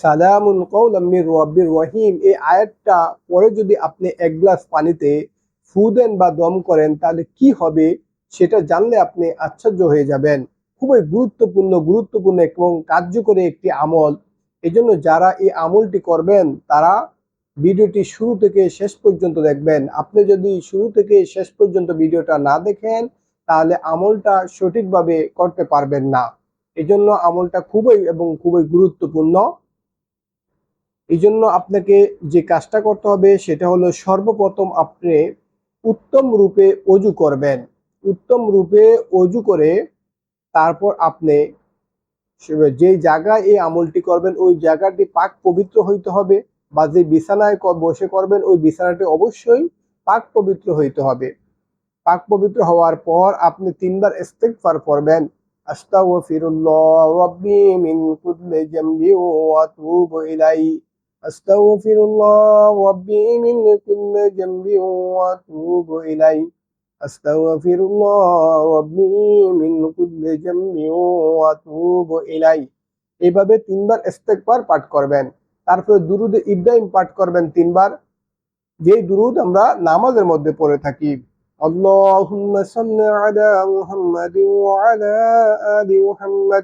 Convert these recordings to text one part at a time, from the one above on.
সালামুন কৌলাম মির রব্বির রহিম। এই আয়াতটা পরে যদি আপনি এক গ্লাস পানিতে ফু দেন বা দম করেন, তাহলে কি হবে সেটা জানলে আপনি আশ্চর্য হয়ে যাবেন। খুবই গুরুত্বপূর্ণ গুরুত্বপূর্ণ এবং কার্যকরী একটি আমল। এজন্য যারা এই আমলটি করবেন, তারা ভিডিওটি শুরু থেকে শেষ পর্যন্ত দেখবেন। আপনি যদি শুরু থেকে শেষ পর্যন্ত ভিডিওটা না দেখেন, তাহলে আমলটা সঠিকভাবে করতে পারবেন না। এজন্য আমলটা খুবই এবং খুবই গুরুত্বপূর্ণ। এই জন্য আপনাকে যে কাজটা করতে হবে সেটা হলো সর্বপ্রথম আপনি উত্তম রূপে অজু করবেন। উত্তম রূপে অজু করে তারপর আপনি যে জায়গায় এই আমলটি করবেন, ওই জায়গাটি পাক পবিত্র হইতে হবে বা যে বিছানায় বসে করবেন, ওই বিছানাটি অবশ্যই পাক পবিত্র হইতে হবে। পাক পবিত্র হওয়ার পর আপনি তিনবার ইস্তেগফার করবেন। আস্তাগফিরুল্লাহ রাব্বি মিন কুল্লি জামবি ওয়া আস্তাগফিরুল্লাহ রাব্বি মিন কুল্লি জামবি ওয়া আতুবু ইলাইহি আস্তাগফিরুল্লাহ রাব্বি মিন কুল্লি জামবি ওয়া আতুবু ইলাইহি এইভাবে তিনবার ইস্তেগফার পাঠ করবেন তারপরে দুরুদ ইব্রাহিম পাঠ করবেন তিনবার যেই দুরুদ আমরা নামাজের মধ্যে পড়ে থাকি اللهم صل على محمد وعلى آل محمد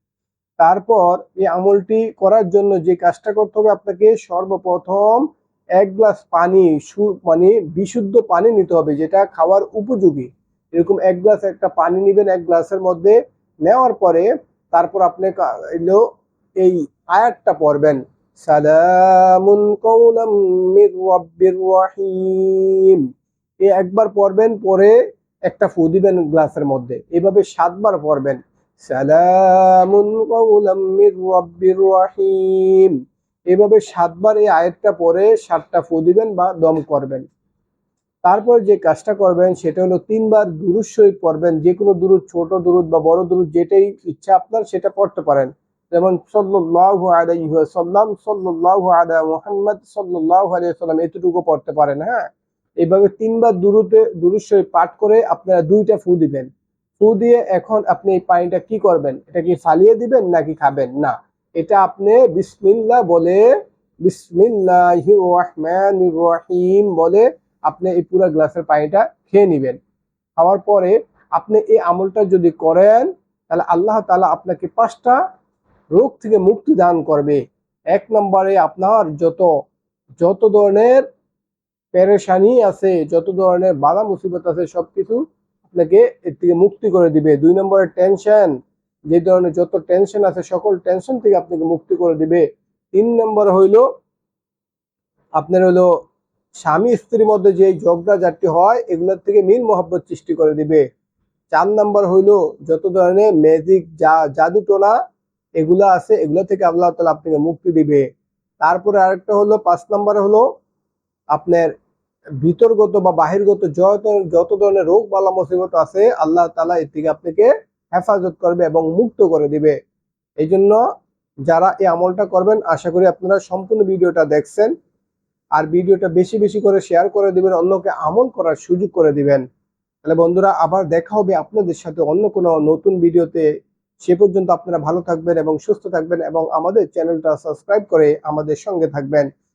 তারপর এই আমলটি করার জন্য যে কাজটা করতে হবে আপনাকে সর্বপ্রথম এক গ্লাস পানি মানে বিশুদ্ধ পানি নিতে হবে, যেটা খাওয়ার উপযোগী। এরকম এক গ্লাস একটা পানি নেবেন এক গ্লাসের মধ্যে, নেওয়ার পরে তারপর আপনি এলো এই আয়াতটা পড়বেন। সালামুন কৌলাম মির রাব্বির একবার পড়বেন, পরে একটা ফু দিবেন গ্লাসের মধ্যে। এভাবে সাতবার পড়বেন। সালামুন এভাবে সাতবার এই আয়াতটা পরে সাতটা ফু দিবেন বা দম করবেন। তারপর যে কাজটা করবেন সেটা হলো তিনবার দুরুদ শরীফ পড়বেন, যে কোনো দুরুদ, ছোট দুরুদ বা বড় দুরুদ, যেটাই ইচ্ছা আপনার সেটা পড়তে পারেন। যেমন সাল্লাল্লাহু আলাইহি ওয়াসাল্লাম, সাল্লাল্লাহু আলা মুহাম্মদ, সাল্লাল্লাহু আলাইহি ওয়াসাল্লাম এতটুকু পড়তে পারেন হ্যাঁ? এইভাবে তিনবার দুরুদে, দুরুদ শরীফ পাঠ করে আপনারা দুইটা ফু দিবেন। ফু দিয়ে এখন আপনি এই পানিটা কি করবেন? এটা কি ফালিয়ে দিবেন নাকি খাবেন? না। এটা আপনি বিসমিল্লা বলে রহিম বলে আপনি এই পুরো গ্লাসের পানিটা খেয়ে নেবেন। খাওয়ার পরে আপনি এই আমলটা যদি করেন, তাহলে আল্লাহ তালা আপনাকে পাঁচটা রোগ থেকে মুক্তি দান করবে। এক নম্বরে আপনার যত যত ধরনের পেরেশানি আছে, যত ধরনের বাধা মুসিবত আছে সবকিছু আপনাকে এর থেকে মুক্তি করে দিবে। দুই নম্বরের টেনশন যে ধরনের যত টেনশন আছে, সকল টেনশন থেকে আপনাকে মুক্তি করে দিবে। তিন নম্বর হইল, আপনার হলো স্বামী স্ত্রীর মধ্যে যে ঝগড়া ঝাঁটি হয়, এগুলোর থেকে মিল মহব্বত সৃষ্টি করে দিবে। চার নাম্বার হইল, যত ধরনের ম্যাজিক যা জাদু টোনা এগুলা আছে, এগুলো থেকে আল্লাহ তালা আপনাকে মুক্তি দিবে। তারপরে আরেকটা হলো, পাঁচ নাম্বার হলো, আপনার ভিতরগত বা বাহিরগত যত যত ধরনের রোগ বালা মুসিবত আছে, আল্লাহ তালা এর থেকে আপনাকে হেফাজত করবে এবং মুক্ত করে দিবে। এই জন্য যারা এই আমলটা করবেন, আশা করি আপনারা সম্পূর্ণ ভিডিওটা দেখছেন। আর ভিডিওটা বেশি বেশি করে শেয়ার করে দিবেন, অন্যকে আমল করার সুযোগ করে দিবেন। তাহলে বন্ধুরা, আবার দেখা হবে আপনাদের সাথে অন্য কোনো নতুন ভিডিওতে। সে পর্যন্ত আপনারা ভালো থাকবেন এবং সুস্থ থাকবেন এবং আমাদের চ্যানেলটা সাবস্ক্রাইব করে আমাদের সঙ্গে থাকবেন।